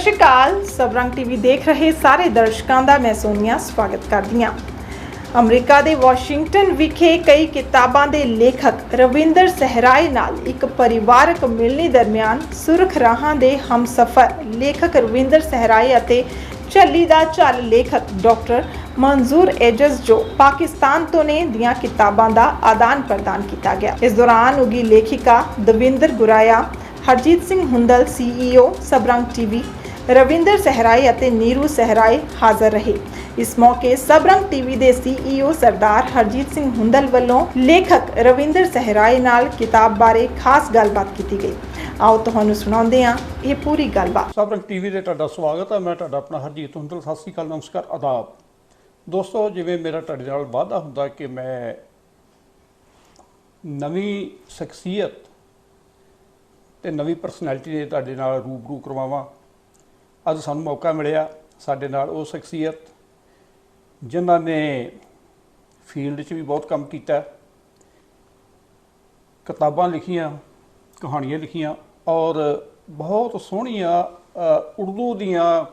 ਸ਼੍ਰੀ ਅਕਾਲ। ਸਬਰੰਗ TV ਦੇਖ ਰਹੇ ਸਾਰੇ ਦਰਸ਼ਕਾਂ ਦਾ ਮੈਂ ਸੋਨੀਆ, ਸਵਾਗਤ ਕਰਦੀ ਹਾਂ। ਅਮਰੀਕਾ ਦੇ ਵਾਸ਼ਿੰਗਟਨ ਵਿਖੇ ਕਈ ਕਿਤਾਬਾਂ ਦੇ ਲੇਖਕ ਰਵਿੰਦਰ ਸਹਿਰਾਏ ਨਾਲ ਇੱਕ ਪਰਿਵਾਰਕ ਮਿਲਣੀ ਦਰਮਿਆਨ ਸੁਰਖ ਰਾਹਾਂ ਦੇ ਹਮਸਫਰ ਲੇਖਕ ਰਵਿੰਦਰ ਸਹਿਰਾਏ ਅਤੇ ਝੱਲੀ ਦਾ ਝੱਲ ਲੇਖਕ ਡਾਕਟਰ ਮਨਜ਼ੂਰ ਏਜਜ਼ ਜੋ ਪਾਕਿਸਤਾਨ ਤੋਂ ਨੇ ਦੀਆਂ ਕਿਤਾਬਾਂ ਦਾ ਆਦਾਨ ਪ੍ਰਦਾਨ ਕੀਤਾ ਗਿਆ। ਇਸ ਦੌਰਾਨ ਉਗੀ ਲੇਖਿਕਾ ਦਵਿੰਦਰ ਗੁਰਾਇਆ, ਹਰਜੀਤ ਸਿੰਘ ਹੁੰਦਲ ਸੀਈਓ ਸਬਰੰਗ ਟੀਵੀ ਰਵਿੰਦਰ ਸਹਿਰਾਏ ਅਤੇ ਨੀਰੂ ਸਹਿਰਾਏ ਹਾਜ਼ਰ ਰਹੇ। ਇਸ ਮੌਕੇ ਸਬਰੰਗ ਟੀਵੀ ਦੇ ਸੀਈਓ ਸਰਦਾਰ ਹਰਜੀਤ ਸਿੰਘ ਹੁੰਦਲ ਵੱਲੋਂ ਲੇਖਕ ਰਵਿੰਦਰ ਸਹਿਰਾਏ ਨਾਲ ਕਿਤਾਬ ਬਾਰੇ ਖਾਸ ਗੱਲਬਾਤ ਕੀਤੀ ਗਈ। ਆਓ ਤੁਹਾਨੂੰ ਸੁਣਾਉਂਦੇ ਹਾਂ ਇਹ ਪੂਰੀ ਗੱਲਬਾਤ। ਸਬਰੰਗ ਟੀਵੀ ਦੇ ਤੁਹਾਡਾ ਸਵਾਗਤ ਹੈ। ਮੈਂ ਤੁਹਾਡਾ ਆਪਣਾ ਹਰਜੀਤ ਹੁੰਦਲ। ਸਤਿ ਸ੍ਰੀ ਅਕਾਲ, ਨਮਸਕਾਰ। ਆਦਾਬ। ਦੋਸਤੋ, ਜਿਵੇਂ ਮੇਰਾ ਤੁਹਾਡੇ ਨਾਲ ਵਾਅਦਾ ਹੁੰਦਾ ਕਿ ਮੈਂ ਨਵੀਂ ਸ਼ਖਸੀਅਤ ਤੇ ਨਵੀਂ ਪਰਸਨੈਲਿਟੀ ਦੇ ਤੁਹਾਡੇ ਨਾਲ ਰੂਬਰੂ ਕਰਵਾਵਾਂ ਅੱਜ ਸਾਨੂੰ ਮੌਕਾ ਮਿਲਿਆ ਸਾਡੇ ਨਾਲ ਉਹ ਸ਼ਖਸੀਅਤ, ਜਿਨ੍ਹਾਂ ਨੇ ਫੀਲਡ 'ਚ ਵੀ ਬਹੁਤ ਕੰਮ ਕੀਤਾ। ਕਿਤਾਬਾਂ ਲਿਖੀਆਂ, ਕਹਾਣੀਆਂ ਲਿਖੀਆਂ ਔਰ ਬਹੁਤ ਸੋਹਣੀਆਂ ਉਰਦੂ ਦੀਆਂ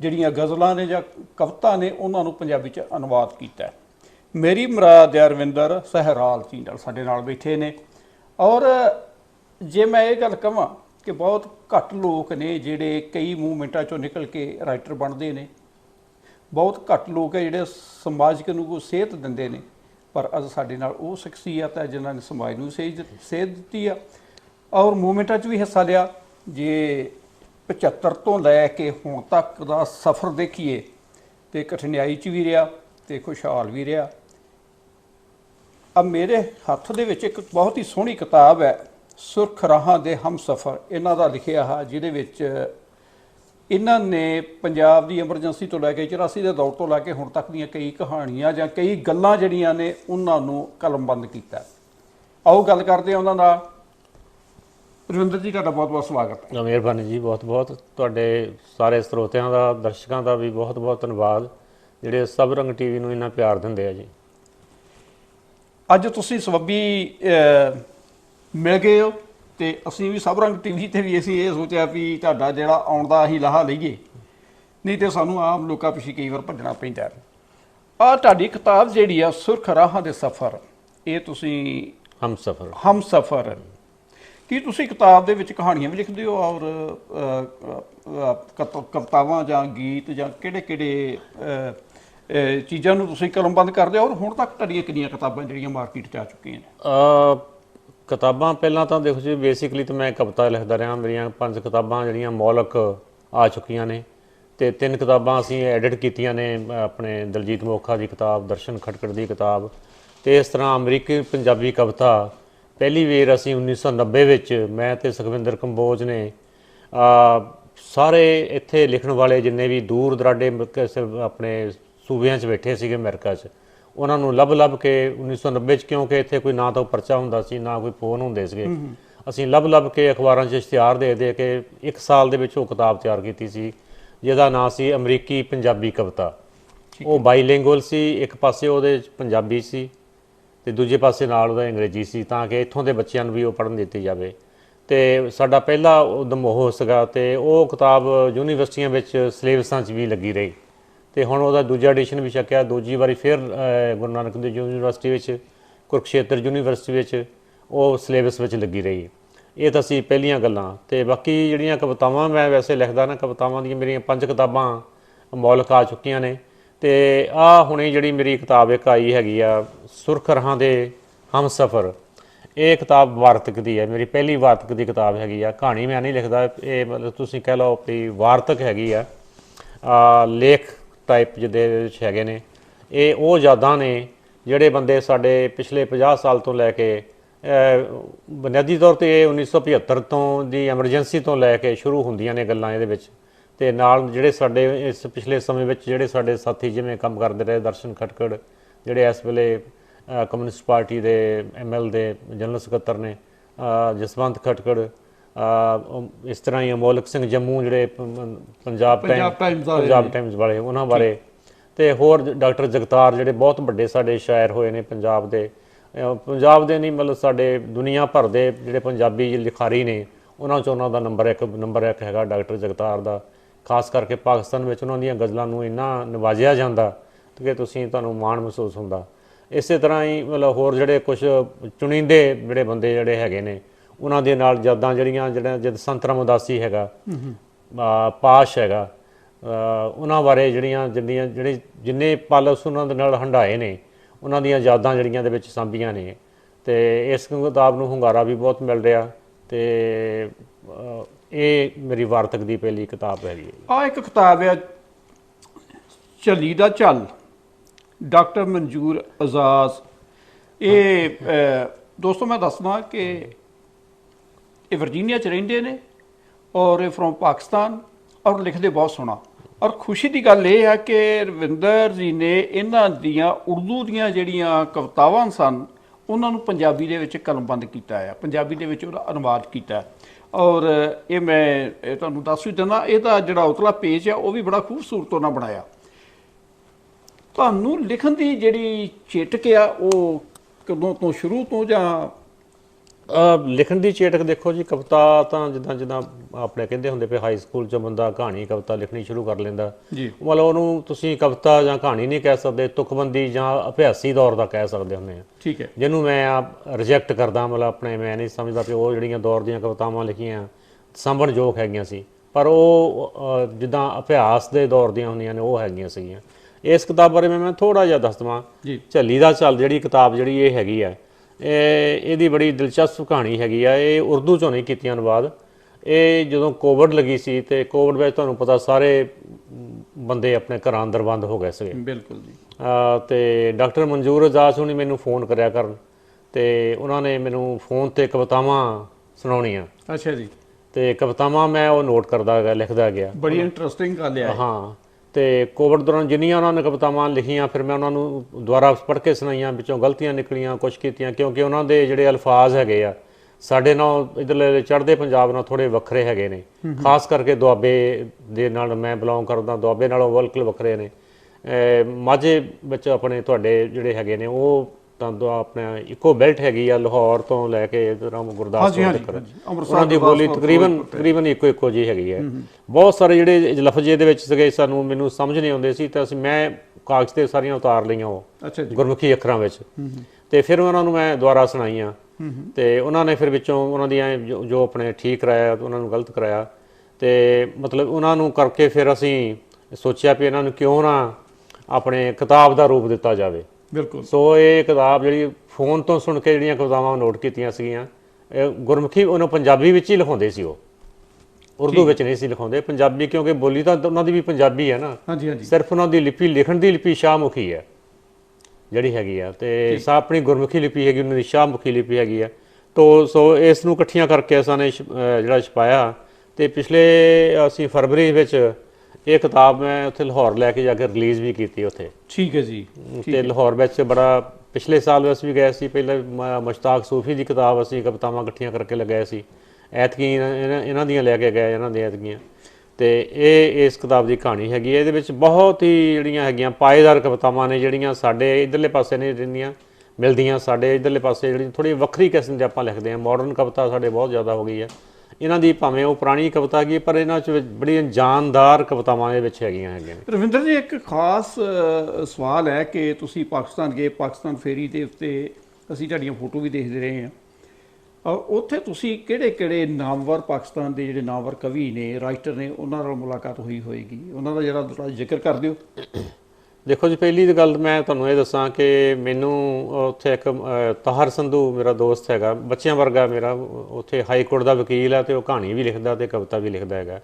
ਜਿਹੜੀਆਂ ਗਜ਼ਲਾਂ ਨੇ ਜਾਂ ਕਵਿਤਾ ਨੇ ਉਹਨਾਂ ਨੂੰ ਪੰਜਾਬੀ ਚ ਅਨੁਵਾਦ ਕੀਤਾ। ਮੇਰੀ ਮੁਰਾਦ ਹੈ ਰਵਿੰਦਰ ਸਹਿਰਾਲ ਜੀ ਨਾਲ ਸਾਡੇ ਨਾਲ ਬੈਠੇ ਨੇ ਔਰ ਜੇ ਮੈਂ ਇਹ ਗੱਲ ਕਹਾਂ ਕਿ ਬਹੁਤ ਘੱਟ ਲੋਕ ਨੇ ਜਿਹੜੇ ਕਈ ਮੂਵਮੈਂਟਾਂ ਚੋਂ ਨਿਕਲ ਕੇ ਰਾਈਟਰ ਬਣਦੇ ਨੇ। ਬਹੁਤ ਘੱਟ ਲੋਕ ਹੈ ਜਿਹੜੇ ਸਮਾਜਿਕ ਨੂੰ ਕੋਈ ਸੇਧ ਦਿੰਦੇ ਨੇ। ਪਰ ਅੱਜ ਸਾਡੇ ਨਾਲ ਉਹ ਸ਼ਖਸੀਅਤ ਹੈ ਜਿਨ੍ਹਾਂ ਨੇ ਸਮਾਜ ਨੂੰ ਸੇਧ ਸੇਧ ਦਿੱਤੀ ਆ। ਔਰ ਮੂਵਮੈਂਟਾਂ 'ਚ ਵੀ ਹਿੱਸਾ ਲਿਆ। ਜੇ 75 ਤੋਂ ਲੈ ਕੇ ਹੁਣ ਤੱਕ ਦਾ ਸਫ਼ਰ ਦੇਖੀਏ ਤੇ ਕਠਿਨਾਈ 'ਚ ਵੀ ਰਿਹਾ ਤੇ ਖੁਸ਼ਹਾਲ ਵੀ ਰਿਹਾ। ਆ ਮੇਰੇ ਹੱਥ ਦੇ ਵਿੱਚ ਇੱਕ ਬਹੁਤ ਹੀ ਸੋਹਣੀ ਕਿਤਾਬ ਹੈ। ਸੁਰਖ ਰਾਹਾਂ ਦੇ ਹਮਸਫਰ ਇਹਨਾਂ ਦਾ ਲਿਖਿਆ ਹੈ ਜਿਹਦੇ ਵਿੱਚ ਇਹਨਾਂ ਨੇ ਪੰਜਾਬ ਦੀ ਐਮਰਜੈਂਸੀ ਤੋਂ ਲੈ ਕੇ 84 ਦੇ ਦੌਰ ਤੋਂ ਲੈ ਕੇ ਹੁਣ ਤੱਕ ਦੀਆਂ ਕਈ ਕਹਾਣੀਆਂ ਜਾਂ ਕਈ ਗੱਲਾਂ ਜਿਹੜੀਆਂ ਨੇ ਉਹਨਾਂ ਨੂੰ ਕਲਮਬੰਦ ਕੀਤਾ ਆਓ ਗੱਲ ਕਰਦੇ ਹਾਂ ਉਹਨਾਂ ਦਾ ਰਵਿੰਦਰ ਜੀ ਤੁਹਾਡਾ ਬਹੁਤ ਬਹੁਤ ਸਵਾਗਤ ਹੈ। ਮਿਹਰਬਾਨੀ ਜੀ ਬਹੁਤ ਬਹੁਤ। ਤੁਹਾਡੇ ਸਾਰੇ ਸਰੋਤਿਆਂ ਦਾ ਦਰਸ਼ਕਾਂ ਦਾ ਵੀ ਬਹੁਤ ਬਹੁਤ ਧੰਨਵਾਦ ਜਿਹੜੇ ਸਭ ਰੰਗ ਟੀਵੀ ਨੂੰ ਇੰਨਾ ਪਿਆਰ ਦਿੰਦੇ ਆ ਜੀ। ਅੱਜ ਤੁਸੀਂ ਸਬੱਬੀ ਅਹ, ਮਿਲ ਗਏ ਹੋ ਤੇ ਅਸੀਂ ਵੀ ਸਭ ਰੰਗ ਟੀਵੀ ਤੇ ਵੀ ਅਸੀਂ ਇਹ ਸੋਚਿਆ ਵੀ ਤੁਹਾਡਾ ਜਿਹੜਾ ਆਉਣ ਦਾ ਅਸੀਂ ਲਾਹਾ ਲਈਏ। ਨਹੀਂ ਤੇ ਸਾਨੂੰ ਆਮ ਲੋਕਾਂ ਪਿੱਛੇ ਕਈ ਵਾਰ ਭੱਜਣਾ ਪੈਂਦਾ ਆ ਤੁਹਾਡੀ ਕਿਤਾਬ ਜਿਹੜੀ ਆ ਸੁਰਖ ਰਾਹਾਂ ਦੇ ਸਫ਼ਰ ਇਹ ਤੁਸੀਂ ਹਮ ਸਫਰ। ਹਮ ਸਫ਼ਰ। ਕੀ ਤੁਸੀਂ ਕਿਤਾਬ ਦੇ ਵਿੱਚ ਕਹਾਣੀਆਂ ਵੀ ਲਿਖਦੇ ਹੋ ਔਰ ਕਵਿਤਾਵਾਂ ਜਾਂ ਗੀਤ ਜਾਂ ਕਿਹੜੇ ਕਿਹੜੇ ਚੀਜ਼ਾਂ ਨੂੰ ਤੁਸੀਂ ਕਲਮਬੰਦ ਕਰਦੇ ਹੋ ਔਰ ਹੁਣ ਤੱਕ ਤੁਹਾਡੀਆਂ ਕਿੰਨੀਆਂ ਕਿਤਾਬਾਂ ਜਿਹੜੀਆਂ ਮਾਰਕੀਟ 'ਚ ਆ ਚੁੱਕੀਆਂ ਨੇ? ਕਿਤਾਬਾਂ ਪਹਿਲਾਂ ਤਾਂ ਦੇਖੋ ਜੀ ਬੇਸਿਕਲੀ ਤਾਂ ਮੈਂ ਕਵਿਤਾ ਲਿਖਦਾ ਰਿਹਾ, ਮੇਰੀਆਂ ਪੰਜ ਕਿਤਾਬਾਂ ਜਿਹੜੀਆਂ ਮੌਲਕ ਆ ਚੁੱਕੀਆਂ ਨੇ ਤੇ ਤਿੰਨ ਕਿਤਾਬਾਂ ਅਸੀਂ ਐਡਿਟ ਕੀਤੀਆਂ ਨੇ, ਆਪਣੇ ਦਲਜੀਤ ਮੋਖਾ ਦੀ ਕਿਤਾਬ, ਦਰਸ਼ਨ ਖਟਕੜ ਦੀ ਕਿਤਾਬ ਤੇ ਇਸ ਤਰ੍ਹਾਂ ਅਮਰੀਕੀ ਪੰਜਾਬੀ ਕਵਿਤਾ ਪਹਿਲੀ ਵੇਰ ਅਸੀਂ 1990 ਵਿੱਚ ਮੈਂ ਤੇ ਸੁਖਵਿੰਦਰ ਕੰਬੋਜ ਨੇ ਸਾਰੇ ਇੱਥੇ ਲਿਖਣ ਵਾਲੇ ਜਿੰਨੇ ਵੀ ਦੂਰ ਦਰਾਡੇ ਆਪਣੇ ਸੂਬਿਆਂ 'ਚ ਬੈਠੇ ਸੀਗੇ ਅਮਰੀਕਾ 'ਚ ਉਹਨਾਂ ਨੂੰ ਲੱਭ ਲੱਭ ਕੇ 1990 'ਚ ਕਿਉਂਕਿ ਇੱਥੇ ਕੋਈ ਨਾ ਤਾਂ ਪਰਚਾ ਹੁੰਦਾ ਸੀ ਨਾ ਕੋਈ ਫੋਨ ਹੁੰਦੇ ਸੀਗੇ। ਅਸੀਂ ਲੱਭ ਲੱਭ ਕੇ ਅਖਬਾਰਾਂ 'ਚ ਇਸ਼ਤਿਹਾਰ ਦੇ ਦੇ ਕੇ ਇੱਕ ਸਾਲ ਦੇ ਵਿੱਚ ਉਹ ਕਿਤਾਬ ਤਿਆਰ ਕੀਤੀ ਸੀ ਜਿਹਦਾ ਨਾਂ ਸੀ ਅਮਰੀਕੀ ਪੰਜਾਬੀ ਕਵਿਤਾ। ਉਹ ਬਾਈਲਿੰਗੁਅਲ ਸੀ ਇੱਕ ਪਾਸੇ ਉਹਦੇ ਪੰਜਾਬੀ ਸੀ ਤੇ ਦੂਜੇ ਪਾਸੇ ਨਾਲ ਉਹਦਾ ਅੰਗਰੇਜ਼ੀ ਸੀ ਤਾਂ ਕਿ ਇੱਥੋਂ ਦੇ ਬੱਚਿਆਂ ਨੂੰ ਵੀ ਉਹ ਪੜ੍ਹਨ ਦਿੱਤੀ ਜਾਵੇ। ਤੇ ਸਾਡਾ ਪਹਿਲਾ ਉਦਮ ਉਹ ਸੀਗਾ ਤੇ ਉਹ ਕਿਤਾਬ ਯੂਨੀਵਰਸਿਟੀਆਂ ਵਿੱਚ ਸਿਲੇਬਸਾਂ 'ਚ ਵੀ ਲੱਗੀ ਰਹੀ। ਤੇ ਹੁਣ ਉਹਦਾ ਦੂਜਾ ਐਡੀਸ਼ਨ ਵੀ ਛਕਿਆ ਦੂਜੀ ਵਾਰੀ ਫਿਰ ਗੁਰੂ ਨਾਨਕ ਦੇਵ ਯੂਨੀਵਰਸਿਟੀ ਵਿੱਚ, ਕੁਰਕਸ਼ੇਤਰ ਯੂਨੀਵਰਸਿਟੀ ਵਿੱਚ ਉਹ ਸਿਲੇਬਸ ਵਿੱਚ ਲੱਗੀ ਰਹੀ ਇਹ ਤਾਂ ਸੀ ਪਹਿਲੀਆਂ ਗੱਲਾਂ, ਤੇ ਬਾਕੀ ਜਿਹੜੀਆਂ ਕਵਿਤਾਵਾਂ ਮੈਂ ਵੈਸੇ ਲਿਖਦਾ ਨਾ, ਕਵਿਤਾਵਾਂ ਦੀਆਂ ਮੇਰੀਆਂ ਪੰਜ ਕਿਤਾਬਾਂ ਮੌਲਕ ਆ ਚੁੱਕੀਆਂ ਨੇ, ਤੇ ਆ ਹੁਣੇ ਜਿਹੜੀ ਮੇਰੀ ਕਿਤਾਬ ਇੱਕ ਆਈ ਹੈਗੀ ਆ, ਸੁਰਖ ਰਹਾਂ ਦੇ ਹਮਸਫਰ ਇਹ ਕਿਤਾਬ ਵਾਰਤਕ ਦੀ ਹੈ, ਮੇਰੀ ਪਹਿਲੀ ਵਾਰਤਕ ਦੀ ਕਿਤਾਬ ਹੈਗੀ ਆ, ਕਹਾਣੀ ਮੈਂ ਨਹੀਂ ਲਿਖਦਾ, ਇਹ ਮਤਲਬ ਤੁਸੀਂ ਕਹਿ ਲਓ ਵੀ ਵਾਰਤਕ ਹੈਗੀ ਆ ਲੇਖ ਟਾਈਪ ਜਿਹਦੇ ਵਿੱਚ ਹੈਗੇ ਨੇ। ਇਹ ਉਹ ਯਾਦਾਂ ਨੇ ਜਿਹੜੇ ਬੰਦੇ ਸਾਡੇ ਪਿਛਲੇ 50 ਸਾਲ ਤੋਂ ਲੈ ਕੇ ਬੁਨਿਆਦੀ ਤੌਰ ਤੇ ਇਹ 1975 ਤੋਂ ਦੀ ਐਮਰਜੈਂਸੀ ਤੋਂ ਲੈ ਕੇ ਸ਼ੁਰੂ ਹੁੰਦੀਆਂ ਨੇ ਗੱਲਾਂ ਇਹਦੇ ਵਿੱਚ। ਤੇ ਨਾਲ ਜਿਹੜੇ ਸਾਡੇ ਇਸ ਪਿਛਲੇ ਸਮੇਂ ਵਿੱਚ ਜਿਹੜੇ ਸਾਡੇ ਸਾਥੀ ਜਿਵੇਂ ਕੰਮ ਕਰਦੇ ਰਹੇ, ਦਰਸ਼ਨ ਖਟਕੜ, ਜਿਹੜੇ ਇਸ ਵੇਲੇ ਕਮਿਊਨਿਸਟ ਪਾਰਟੀ ਦੇ ਐਮਐਲ ਦੇ ਜਨਰਲ ਸਕੱਤਰ ਨੇ ਜਸਵੰਤ ਖਟਕੜ ਇਸ ਤਰ੍ਹਾਂ ਹੀ ਅਮੋਲਕ ਸਿੰਘ ਜੰਮੂ ਜਿਹੜੇ ਪੰਜਾਬ ਪੰਜਾਬ ਟਾਈਮ Times ਵਾਲੇ ਪੰਜਾਬ ਟਾਈਮਜ਼ ਵਾਲੇ ਉਹਨਾਂ ਬਾਰੇ। ਤੇ ਹੋਰ ਡਾਕਟਰ ਜਗਤਾਰ ਜਿਹੜੇ ਬਹੁਤ ਵੱਡੇ ਸਾਡੇ ਸ਼ਾਇਰ ਹੋਏ ਨੇ ਪੰਜਾਬ ਦੇ। ਪੰਜਾਬ ਦੇ ਨਹੀਂ ਮਤਲਬ ਸਾਡੇ ਦੁਨੀਆ ਭਰ ਦੇ ਜਿਹੜੇ ਪੰਜਾਬੀ ਲਿਖਾਰੀ ਨੇ ਉਹਨਾਂ 'ਚ ਉਹਨਾਂ ਦਾ ਨੰਬਰ ਇੱਕ ਨੰਬਰ ਇੱਕ ਹੈਗਾ ਡਾਕਟਰ ਜਗਤਾਰ ਦਾ। ਖਾਸ ਕਰਕੇ ਪਾਕਿਸਤਾਨ ਵਿੱਚ ਉਹਨਾਂ ਦੀਆਂ ਗਜ਼ਲਾਂ ਨੂੰ ਇੰਨਾ ਨਵਾਜਿਆ ਜਾਂਦਾ ਕਿ ਤੁਸੀਂ ਤੁਹਾਨੂੰ ਮਾਣ ਮਹਿਸੂਸ ਹੁੰਦਾ। ਇਸੇ ਤਰ੍ਹਾਂ ਹੀ ਮਤਲਬ ਹੋਰ ਜਿਹੜੇ ਕੁਝ ਚੁਣਿੰਦੇ ਜਿਹੜੇ ਬੰਦੇ ਜਿਹੜੇ ਹੈਗੇ ਨੇ ਉਹਨਾਂ ਦੇ ਨਾਲ ਯਾਦਾਂ ਜਿਹੜੀਆਂ ਜਿਹੜਾ ਜਦ ਸੰਤ ਰਮਦਾਸੀ ਹੈਗਾ ਪਾਸ਼ ਹੈਗਾ ਉਹਨਾਂ ਬਾਰੇ ਜਿਹੜੀਆਂ ਜਿੰਨੀਆਂ ਜਿਹੜੇ ਜਿੰਨੇ ਪਲ ਉਹਨਾਂ ਦੇ ਨਾਲ ਹੰਡਾਏ ਨੇ ਉਹਨਾਂ ਦੀਆਂ ਯਾਦਾਂ ਜਿਹੜੀਆਂ ਦੇ ਵਿੱਚ ਸਾਂਭੀਆਂ ਨੇ ਤੇ ਇਸ ਕਿਤਾਬ ਨੂੰ ਹੁੰਗਾਰਾ ਵੀ ਬਹੁਤ ਮਿਲ ਰਿਹਾ ਤੇ ਇਹ ਮੇਰੀ ਵਾਰਤਕ ਦੀ ਪਹਿਲੀ ਕਿਤਾਬ ਹੈਗੀ ਹੈ ਆ ਇੱਕ ਕਿਤਾਬ ਹੈ ਚਲੀ ਦਾ ਝੱਲ ਡਾਕਟਰ ਮਨਜੂਰ ਅਜਾਜ਼। ਇਹ ਅਹ, ਦੋਸਤੋ ਮੈਂ ਦੱਸਦਾ ਕਿ ਇਹ ਵਰਜੀਨੀਆ ਚ ਰਹਿੰਦੇ ਨੇ ਔਰ ਇਹ ਫਰੋਮ ਪਾਕਿਸਤਾਨ ਔਰ ਲਿਖਦੇ ਬਹੁਤ ਸੋਹਣਾ। ਔਰ ਖੁਸ਼ੀ ਦੀ ਗੱਲ ਇਹ ਹੈ ਕਿ ਰਵਿੰਦਰ ਜੀ ਨੇ ਇਹਨਾਂ ਦੀਆਂ ਉਰਦੂ ਦੀਆਂ ਜਿਹੜੀਆਂ ਕਵਿਤਾਵਾਂ ਸਨ, ਉਹਨਾਂ ਨੂੰ ਪੰਜਾਬੀ ਦੇ ਵਿੱਚ ਕਲਮਬੰਦ ਕੀਤਾ ਹੈ। ਪੰਜਾਬੀ ਦੇ ਵਿੱਚ ਉਹਦਾ ਅਨੁਵਾਦ ਕੀਤਾ ਹੈ। ਔਰ ਇਹ ਮੈਂ ਤੁਹਾਨੂੰ ਦੱਸ ਵੀ ਦਿੰਦਾ ਇਹਦਾ ਜਿਹੜਾ ਉਤਲਾ ਪੇਜ ਹੈ, ਉਹ ਵੀ ਬੜਾ ਖੂਬਸੂਰਤ ਉਹਨਾਂ ਬਣਾਇਆ। ਤੁਹਾਨੂੰ ਲਿਖਣ ਦੀ ਜਿਹੜੀ ਚੇਟਕ ਆ, ਉਹ ਕਦੋਂ ਤੋਂ ਸ਼ੁਰੂ ਤੋਂ ਜਾਂ ਲਿਖਣ ਦੀ ਚੇਟਕ ਦੇਖੋ ਜੀ ਕਵਿਤਾ ਤਾਂ ਜਿੱਦਾਂ ਜਿੱਦਾਂ ਆਪਣੇ ਕਹਿੰਦੇ ਹੁੰਦੇ ਪਏ ਹਾਈ ਸਕੂਲ 'ਚ ਬੰਦਾ ਕਹਾਣੀ ਕਵਿਤਾ ਲਿਖਣੀ ਸ਼ੁਰੂ ਕਰ ਲੈਂਦਾ। ਜੀ। ਮਤਲਬ ਉਹਨੂੰ ਤੁਸੀਂ ਕਵਿਤਾ ਜਾਂ ਕਹਾਣੀ ਨਹੀਂ ਕਹਿ ਸਕਦੇ ਤੁਕਬੰਦੀ ਜਾਂ ਅਭਿਆਸੀ ਦੌਰ ਦਾ ਕਹਿ ਸਕਦੇ ਹੁੰਦੇ ਆ। ਠੀਕ ਹੈ। ਜਿਹਨੂੰ ਮੈਂ ਆ ਰਿਜੈਕਟ ਕਰਦਾ ਮਤਲਬ ਆਪਣੇ ਮੈਂ ਨਹੀਂ ਸਮਝਦਾ ਕਿ ਉਹ ਜਿਹੜੀਆਂ ਦੌਰ ਦੀਆਂ ਕਵਿਤਾਵਾਂ ਲਿਖੀਆਂ ਸਾਂਭਣਯੋਗ ਹੈਗੀਆਂ ਸੀ। ਪਰ ਉਹ ਜਿੱਦਾਂ ਅਭਿਆਸ ਦੇ ਦੌਰ ਦੀਆਂ ਹੁੰਦੀਆਂ ਨੇ ਉਹ ਹੈਗੀਆਂ ਸੀਗੀਆਂ। ਇਸ ਕਿਤਾਬ ਬਾਰੇ ਮੈਂ ਥੋੜਾ ਜਿਹਾ ਦੱਸ ਦਵਾਂ। ਜੀ। ਝੱਲੀ ਦਾ ਚੱਲ ਜਿਹੜੀ ਕਿਤਾਬ ਜਿਹੜੀ ਇਹ ਹੈਗੀ ਆ ਇਹ ਇਹਦੀ ਬੜੀ ਦਿਲਚਸਪ ਕਹਾਣੀ ਹੈਗੀ ਆ। ਇਹ ਉਰਦੂ ਚੋਂ ਨਹੀਂ ਕੀਤੀਆਂ ਅਨੁਵਾਦ। ਇਹ ਜਦੋਂ ਕੋਵਿਡ ਲੱਗੀ ਸੀ ਤੇ ਕੋਵਿਡ ਵਿੱਚ ਤੁਹਾਨੂੰ ਪਤਾ ਸਾਰੇ ਬੰਦੇ ਆਪਣੇ ਘਰਾਂ ਅੰਦਰ ਬੰਦ ਹੋ ਗਏ ਸੀਗੇ। ਬਿਲਕੁਲ ਜੀ। ਤੇ ਡਾਕਟਰ ਮਨਜੂਰ ਅਜ਼ਾਜ਼ ਹੁਣੀ ਮੈਨੂੰ ਫੋਨ ਕਰਿਆ ਕਰਨ ਤੇ ਉਹਨਾਂ ਨੇ ਮੈਨੂੰ ਫੋਨ ਤੇ ਕਵਿਤਾਵਾਂ ਸੁਣਾਉਣੀਆਂ। ਅੱਛਾ ਜੀ। ਤੇ ਕਵਿਤਾਵਾਂ ਮੈਂ ਉਹ ਨੋਟ ਕਰਦਾ ਗਿਆ ਲਿਖਦਾ ਗਿਆ। ਬੜੀ ਇੰਟਰਸਟਿੰਗ ਗੱਲ ਹੈ ਹਾਂ। ਤੇ ਕੋਵਿਡ ਦੌਰਾਨ ਜਿੰਨੀਆਂ ਉਹਨਾਂ ਨੇ ਕਵਿਤਾਵਾਂ ਲਿਖੀਆਂ ਫਿਰ ਮੈਂ ਉਹਨਾਂ ਨੂੰ ਦੁਬਾਰਾ ਪੜ੍ਹ ਕੇ ਸੁਣਾਈਆਂ ਵਿੱਚੋਂ ਗਲਤੀਆਂ ਨਿਕਲੀਆਂ ਕੁਝ ਕੀਤੀਆਂ ਕਿਉਂਕਿ ਉਹਨਾਂ ਦੇ ਜਿਹੜੇ ਅਲਫਾਜ਼ ਹੈਗੇ ਆ ਸਾਡੇ ਨਾਲ ਇਧਰਲੇ ਚੜ੍ਹਦੇ ਪੰਜਾਬ ਨਾਲ ਥੋੜੇ ਵੱਖਰੇ ਹੈਗੇ ਨੇ। ਖਾਸ ਕਰਕੇ ਦੁਆਬੇ ਦੇ ਨਾਲ ਮੈਂ ਬਿਲੋਂਗ ਕਰਦਾ ਦੁਆਬੇ ਨਾਲੋਂ ਬਿਲਕੁਲ ਵੱਖਰੇ ਨੇ। ਮਾਝੇ ਵਿੱਚ ਆਪਣੇ ਤੁਹਾਡੇ ਜਿਹੜੇ ਹੈਗੇ ਨੇ ਉਹ ਤਾਂ ਦੁਆ ਆਪਣਾ ਇਕੋ ਬੈਲਟ ਹੈਗੀ ਆ ਲਾਹੌਰ ਤੋਂ ਲੈ ਕੇ ਇਧਰ ਹਾਂਜੀ, ਗੁਰਦਾਸਪੁਰ ਤੱਕ। ਉਹਨਾਂ ਦੀ ਬੋਲੀ ਤਕਰੀਬਨ ਤਕਰੀਬਨ ਇੱਕੋ ਇੱਕੋ ਜੀ ਹੈਗੀ ਹੈ। ਬਹੁਤ ਸਾਰੇ ਜਿਹੜੇ ਲਫ਼ਜ਼ ਇਹਦੇ ਵਿੱਚ ਸੀਗੇ ਸਾਨੂੰ ਮੈਨੂੰ ਸਮਝ ਨਹੀਂ ਆਉਂਦੇ ਸੀ ਤਾਂ ਅਸੀਂ ਮੈਂ ਕਾਗਜ਼ ਤੇ ਸਾਰੀਆਂ ਉਤਾਰ ਲਈਆਂ ਉਹ ਗੁਰਮੁਖੀ ਅੱਖਰਾਂ ਵਿੱਚ। ਤੇ ਫਿਰ ਉਹਨਾਂ ਨੂੰ ਮੈਂ ਦੁਬਾਰਾ ਸੁਣਾਈਆਂ। ਤੇ ਉਹਨਾਂ ਨੇ ਫਿਰ ਵਿੱਚੋਂ ਉਹਨਾਂ ਦੀਆਂ ਜੋ ਜੋ ਆਪਣੇ ਠੀਕ ਕਰਾਇਆ ਉਹਨਾਂ ਨੂੰ ਗਲਤ ਕਰਾਇਆ। ਤੇ ਮਤਲਬ ਉਹਨਾਂ ਨੂੰ ਕਰਕੇ ਫਿਰ ਅਸੀਂ ਸੋਚਿਆ ਵੀ ਇਹਨਾਂ ਨੂੰ ਕਿਉਂ ਨਾ ਆਪਣੇ ਕਿਤਾਬ ਦਾ ਰੂਪ ਦਿੱਤਾ ਜਾਵੇ। ਬਿਲਕੁਲ। ਸੋ ਇਹ ਕਿਤਾਬ ਜਿਹੜੀ ਫੋਨ ਤੋਂ ਸੁਣ ਕੇ ਜਿਹੜੀਆਂ ਕਵਿਤਾਵਾਂ ਨੋਟ ਕੀਤੀਆਂ ਸੀਗੀਆਂ। ਇਹ ਗੁਰਮੁਖੀ ਉਹਨੂੰ ਪੰਜਾਬੀ ਵਿੱਚ ਹੀ ਲਿਖਾਉਂਦੇ ਸੀ ਉਹ। ਉਰਦੂ ਵਿੱਚ ਨਹੀਂ ਸੀ ਲਿਖਾਉਂਦੇ। ਪੰਜਾਬੀ ਕਿਉਂਕਿ ਬੋਲੀ ਤਾਂ ਉਹਨਾਂ ਦੀ ਵੀ ਪੰਜਾਬੀ ਹੈ ਨਾ। ਹਾਂਜੀ ਹਾਂਜੀ। ਸਿਰਫ ਉਹਨਾਂ ਦੀ ਲਿਪੀ ਲਿਖਣ ਦੀ ਲਿਪੀ ਸ਼ਾਹਮੁਖੀ ਹੈ ਜਿਹੜੀ ਹੈਗੀ ਆ। ਤੇ ਸਾ ਆਪਣੀ ਗੁਰਮੁਖੀ ਲਿਪੀ ਹੈਗੀ ਉਹਨਾਂ ਦੀ ਸ਼ਾਹਮੁਖੀ ਲਿਪੀ ਹੈਗੀ ਆ। ਤੋ ਸੋ ਇਸ ਨੂੰ ਇਕੱਠੀਆਂ ਕਰਕੇ ਅਸਾਂ ਨੇ ਜਿਹੜਾ ਛਪਾਇਆ। ਤੇ ਪਿਛਲੇ ਅਸੀਂ ਫਰਵਰੀ ਵਿੱਚ ਇਹ ਕਿਤਾਬ ਮੈਂ ਉੱਥੇ ਲਾਹੌਰ ਲੈ ਕੇ ਜਾ ਕੇ ਰਿਲੀਜ਼ ਵੀ ਕੀਤੀ ਉੱਥੇ। ਠੀਕ ਹੈ ਜੀ ਤੇ ਲਾਹੌਰ ਵਿੱਚ ਬੜਾ ਪਿਛਲੇ ਸਾਲ ਵਿੱਚ ਵੀ ਗਏ ਸੀ ਪਹਿਲਾਂ ਮ- ਮੁਸ਼ਤਾਕ ਸੂਫੀ ਦੀ ਕਿਤਾਬ ਅਸੀਂ ਕਵਿਤਾਵਾਂ ਇਕੱਠੀਆਂ ਕਰਕੇ ਲਗਾਏ ਸੀ। ਐਤਕੀ ਇਹਨਾਂ- ਦੀਆਂ ਲੈ ਕੇ ਗਏ ਇਹਨਾਂ ਦੇ ਐਤਕੀਆਂ। ਤੇ ਇਹ ਇਸ ਕਿਤਾਬ ਦੀ ਕਹਾਣੀ ਹੈਗੀ ਹੈ। ਇਹਦੇ ਵਿੱਚ ਬਹੁਤ ਹੀ ਜਿਹੜੀਆਂ ਹੈਗੀਆਂ ਪਾਏਦਾਰ ਕਵਿਤਾਵਾਂ ਨੇ ਜਿਹੜੀਆਂ ਸਾਡੇ ਇਧਰਲੇ ਪਾਸੇ ਨਹੀਂ ਰਹਿੰਦੀਆਂ ਮਿਲਦੀਆਂ ਸਾਡੇ ਇਧਰਲੇ ਪਾਸੇ ਜਿਹੜੀ ਥੋੜੀ ਵੱਖਰੀ ਕਿਸਮ ਦੇ ਆਪਾਂ ਲਿਖਦੇ ਹਾਂ। ਮਾਡਰਨ ਕਵਿਤਾ ਸਾਡੇ ਬਹੁਤ ਜ਼ਿਆਦਾ ਹੋ ਗਈ ਹੈ। ਇਹਨਾਂ ਦੀ ਭਾਵੇਂ ਉਹ ਪੁਰਾਣੀ ਕਵਿਤਾ ਗਈ ਪਰ ਇਹਨਾਂ ਚ ਬੜੀਆਂ ਜਾਨਦਾਰ ਕਵਿਤਾਵਾਂ ਦੇ ਵਿੱਚ ਹੈਗੀਆਂ ਹੈਗੀਆਂ। ਨੇ ਰਵਿੰਦਰ ਜੀ, ਇੱਕ ਖਾਸ ਸਵਾਲ ਹੈ ਕਿ ਤੁਸੀਂ ਪਾਕਿਸਤਾਨ ਗਏ, ਪਾਕਿਸਤਾਨ ਫੇਰੀ ਦੇ ਉੱਤੇ ਅਸੀਂ ਤੁਹਾਡੀਆਂ ਫੋਟੋ ਵੀ ਦੇਖਦੇ ਰਹੇ ਹਾਂ। ਔਰ ਉੱਥੇ ਤੁਸੀਂ ਕਿਹੜੇ ਕਿਹੜੇ ਨਾਮਵਰ ਪਾਕਿਸਤਾਨ ਦੇ ਜਿਹੜੇ ਨਾਮਵਰ ਕਵੀ ਨੇ, ਰਾਈਟਰ ਨੇ, ਉਹਨਾਂ ਨਾਲ ਮੁਲਾਕਾਤ ਹੋਈ ਹੋਏਗੀ? ਉਹਨਾਂ ਦਾ ਜਿਹੜਾ ਥੋੜਾ ਜ਼ਿਕਰ ਕਰ ਦਿਓ। ਦੇਖੋ ਜੀ ਪਹਿਲੀ ਗੱਲ ਮੈਂ ਤੁਹਾਨੂੰ ਇਹ ਦੱਸਾਂ ਕਿ ਮੈਨੂੰ ਉੱਥੇ ਇੱਕ ਤਾਹਰ ਸੰਧੂ ਮੇਰਾ ਦੋਸਤ ਹੈਗਾ ਬੱਚਿਆਂ ਵਰਗਾ ਮੇਰਾ ਉੱਥੇ ਹਾਈ ਕੋਰਟ ਦਾ ਵਕੀਲ ਆ ਤੇ ਉਹ ਕਹਾਣੀ ਵੀ ਲਿਖਦਾ ਤੇ ਕਵਿਤਾ ਵੀ ਲਿਖਦਾ ਹੈਗਾ।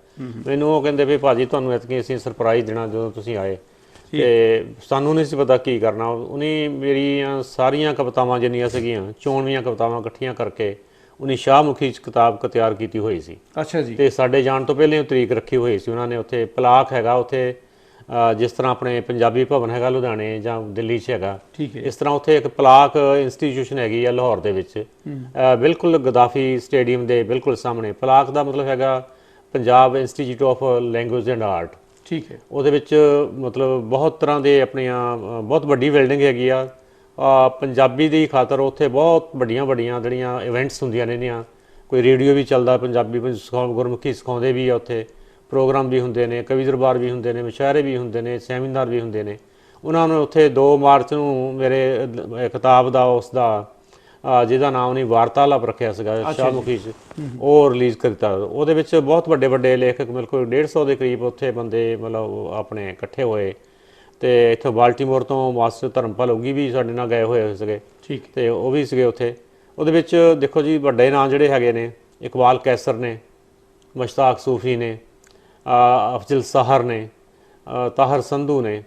ਮੈਨੂੰ ਉਹ ਕਹਿੰਦੇ ਵੀ ਭਾਜੀ ਤੁਹਾਨੂੰ ਇਤਕੀ ਅਸੀਂ ਸਰਪ੍ਰਾਈਜ਼ ਦੇਣਾ ਜਦੋਂ ਤੁਸੀਂ ਆਏ। ਤੇ ਸਾਨੂੰ ਨਹੀਂ ਸੀ ਪਤਾ ਕੀ ਕਰਨਾ। ਉਹਨੇ ਮੇਰੀਆਂ ਸਾਰੀਆਂ ਕਵਿਤਾਵਾਂ ਜਿੰਨੀਆਂ ਸੀਗੀਆਂ ਚੋਣਵੀਆਂ ਕਵਿਤਾਵਾਂ ਇਕੱਠੀਆਂ ਕਰਕੇ ਉਹਨੇ ਸ਼ਾਹਮੁਖੀ ਚ ਕਿਤਾਬ ਕ ਤਿਆਰ ਕੀਤੀ ਹੋਈ ਸੀ। ਅੱਛਾ ਜੀ। ਤੇ ਸਾਡੇ ਜਾਣ ਤੋਂ ਪਹਿਲਾਂ ਹੀ ਤਰੀਕ ਰੱਖੀ ਹੋਈ ਸੀ। ਉਹਨਾਂ ਨੇ ਉੱਥੇ ਪਲਾਕ ਹੈਗਾ ਉੱਥੇ ਜਿਸ ਤਰ੍ਹਾਂ ਆਪਣੇ ਪੰਜਾਬੀ ਭਵਨ ਹੈਗਾ ਲੁਧਿਆਣੇ ਜਾਂ ਦਿੱਲੀ 'ਚ ਹੈਗਾ। ਇਸ ਤਰ੍ਹਾਂ ਉੱਥੇ ਇੱਕ ਪਲਾਕ ਇੰਸਟੀਟਿਊਸ਼ਨ ਹੈਗੀ ਆ ਲਾਹੌਰ ਦੇ ਵਿੱਚ। ਬਿਲਕੁਲ ਗਦਾਫੀ ਸਟੇਡੀਅਮ ਦੇ ਬਿਲਕੁਲ ਸਾਹਮਣੇ। ਪਲਾਕ ਦਾ ਮਤਲਬ ਹੈਗਾ Punjab institute of language and art ਠੀਕ ਹੈ। ਉਹਦੇ ਵਿੱਚ ਮਤਲਬ ਬਹੁਤ ਤਰ੍ਹਾਂ ਦੇ ਆਪਣੀਆਂ ਬਹੁਤ ਵੱਡੀ ਬਿਲਡਿੰਗ ਹੈਗੀ ਆ। ਪੰਜਾਬੀ ਦੀ ਖਾਤਰ ਉੱਥੇ ਬਹੁਤ ਵੱਡੀਆਂ ਵੱਡੀਆਂ ਜਿਹੜੀਆਂ ਇਵੈਂਟਸ ਹੁੰਦੀਆਂ ਨੇ ਇਹਦੀਆਂ ਕੋਈ ਰੇਡੀਓ ਵੀ ਚੱਲਦਾ ਪੰਜਾਬੀ ਗੁਰਮੁਖੀ ਸਿਖਾਉਂਦੇ ਵੀ ਆ ਉੱਥੇ। ਪ੍ਰੋਗਰਾਮ ਵੀ ਹੁੰਦੇ ਨੇ ਕਵੀ ਦਰਬਾਰ ਵੀ ਹੁੰਦੇ ਨੇ ਮੁਸ਼ਾਇਰੇ ਵੀ ਹੁੰਦੇ ਨੇ ਸੈਮੀਨਾਰ ਵੀ ਹੁੰਦੇ ਨੇ। ਉਹਨਾਂ ਨੂੰ ਉੱਥੇ 2 ਮਾਰਚ ਨੂੰ ਮੇਰੇ ਕਿਤਾਬ ਦਾ ਉਸ ਦਾ ਜਿਹਦਾ ਨਾਮ ਨਹੀਂ ਵਾਰਤਾਲਾਪ ਰੱਖਿਆ ਸੀਗਾ ਸ਼ਾਹਮੁਖੀ ਚ। ਉਹ ਰਿਲੀਜ਼ ਕੀਤਾ। ਉਹਦੇ ਵਿੱਚ ਬਹੁਤ ਵੱਡੇ ਵੱਡੇ ਲੇਖਕ ਬਿਲਕੁਲ 150 ਦੇ ਕਰੀਬ ਉੱਥੇ ਬੰਦੇ ਮਤਲਬ ਆਪਣੇ ਇਕੱਠੇ ਹੋਏ। ਤੇ ਇੱਥੋਂ ਬਾਲਟਿਮੋਰ ਤੋਂ ਮਾਸਟਰ ਧਰਮਪਾਲ ਹੋਗੀ ਵੀ ਸਾਡੇ ਨਾਲ ਗਏ ਹੋਏ ਸੀਗੇ। ਠੀਕ। ਤੇ ਉਹ ਵੀ ਸੀਗੇ ਉੱਥੇ। ਉਹਦੇ ਵਿੱਚ ਦੇਖੋ ਜੀ ਵੱਡੇ ਨਾਂ ਜਿਹੜੇ ਹੈਗੇ ਨੇ ਇਕਬਾਲ ਕੈਸਰ ਨੇ ਮੁਸ਼ਤਾਕ ਸੂਫੀ ਨੇ ਅਫਜ਼ਲ ਸਹਰ ਨੇ ਤਾਹਰ ਸੰਧੂ ਨੇ